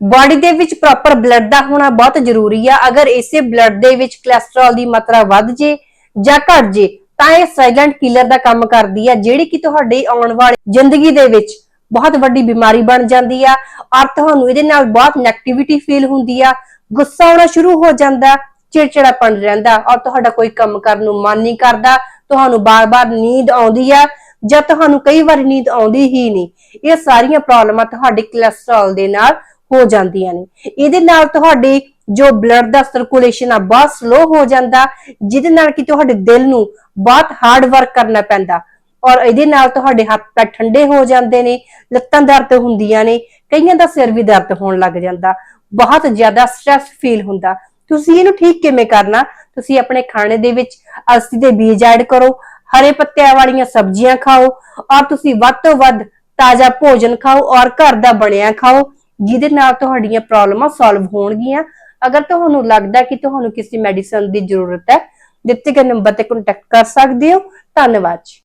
Body ਦੇ ਵਿੱਚ proper blood ਦਾ ਹੋਣਾ ਬਹੁਤ ਜ਼ਰੂਰੀ ਆ। ਅਗਰ ਇਸੇ ਬਲੱਡ ਦੇ ਵਿੱਚ ਕੋਲੇਸਟ੍ਰੋਲ ਦੀ ਮਾਤਰਾ ਵੱਧ ਜੇ ਜਾਂ ਘਟ ਜੇ, ਤਾਂ ਇਹ ਸਾਇਲੈਂਟ ਕਿਲਰ ਦਾ ਕੰਮ ਕਰਦੀ ਆ, ਜਿਹੜੀ ਕਿ ਤੁਹਾਡੀ ਆਉਣ ਵਾਲੀ ਜ਼ਿੰਦਗੀ ਦੇ ਵਿੱਚ ਬਹੁਤ ਵੱਡੀ ਬਿਮਾਰੀ ਬਣ ਜਾਂਦੀ ਆ। ਔਰ ਤੁਹਾਨੂੰ ਇਹਦੇ ਨਾਲ ਬਹੁਤ ਨੈਗੇਟਿਵਿਟੀ ਫੀਲ ਹੁੰਦੀ ਆ। ਗੁੱਸਾ ਆਉਣਾ ਸ਼ੁਰੂ ਹੋ ਜਾਂਦਾ, ਚਿੜਚਿੜਾਪਣ ਰਹਿੰਦਾ ਔਰ ਤੁਹਾਡਾ ਕੋਈ ਕੰਮ ਕਰਨ ਨੂੰ ਮਨ ਨਹੀਂ ਕਰਦਾ। ਤੁਹਾਨੂੰ ਬਾਰ-ਬਾਰ ਨੀਂਦ ਆਉਂਦੀ ਆ ਜਾਂ ਤੁਹਾਨੂੰ ਕਈ ਵਾਰ ਨੀਂਦ ਆਉਂਦੀ ਹੀ ਨਹੀਂ। ਇਹ ਸਾਰੀਆਂ ਪ੍ਰੋਬਲਮਾਂ ਤੁਹਾਡੇ ਕੋਲੇਸਟ੍ਰੋਲ ਦੇ ਨਾਲ ਹੋ ਜਾਂਦੀਆਂ ਨੇ। ਇਹਦੇ ਨਾਲ ਤੁਹਾਡੀ ਜੋ ਬਲੱਡ ਦਾ ਸਰਕੂਲੇਸ਼ਨ ਆ, ਬਹੁਤ ਸਲੋ ਹੋ ਜਾਂਦਾ। ਜਿਹਦੇ ਨਾਲ ਕਿ ਤੁਹਾਡੇ ਦਿਲ ਨੂੰ ਬਹੁਤ ਹਾਰਡ ਵਰਕ ਕਰਨਾ ਪੈਂਦਾ। ਔਰ ਇਹਦੇ ਨਾਲ ਤੁਹਾਡੇ ਹੱਥ ਪੈਰ ਠੰਡੇ ਹੋ ਜਾਂਦੇ ਨੇ, ਲੱਤਾਂ ਦਰਦ ਹੁੰਦੀਆਂ ਨੇ, ਕਈਆਂ ਦਾ ਸਿਰ ਵੀ ਦਰਦ ਹੋਣ ਲੱਗ ਜਾਂਦਾ। ਬਹੁਤ ਜ਼ਿਆਦਾ ਸਟ੍ਰੈਸ ਫੀਲ ਹੁੰਦਾ। ਤੁਸੀਂ ਇਹਨੂੰ ਠੀਕ ਕਿਵੇਂ ਕਰਨਾ? ਤੁਸੀਂ ਆਪਣੇ ਖਾਣੇ ਦੇ ਵਿੱਚ ਅਲਸੀ ਦੇ ਬੀਜ ਐਡ ਕਰੋ, ਹਰੇ ਪੱਤਿਆਂ ਵਾਲੀਆਂ ਸਬਜ਼ੀਆਂ ਖਾਓ, ਔਰ ਤੁਸੀਂ ਵੱਧ ਤੋਂ ਵੱਧ ਤਾਜ਼ਾ ਭੋਜਨ ਖਾਓ, ਔਰ ਘਰ ਦਾ ਬਣਿਆ ਖਾਓ। ਜਿਹਦੇ ਨਾਲ ਤੁਹਾਡੀਆਂ ਪ੍ਰੋਬਲਮਾਂ ਸੋਲਵ ਹੋਣਗੀਆਂ। ਅਗਰ ਤੁਹਾਨੂੰ ਲੱਗਦਾ ਕਿ ਤੁਹਾਨੂੰ ਕਿਸੇ ਮੈਡੀਸਨ ਦੀ ਜ਼ਰੂਰਤ ਹੈ, ਦਿੱਤੇ ਗਏ ਨੰਬਰ ਤੇ ਕੰਟੈਕਟ ਕਰ ਸਕਦੇ ਹੋ। ਧੰਨਵਾਦ ਜੀ।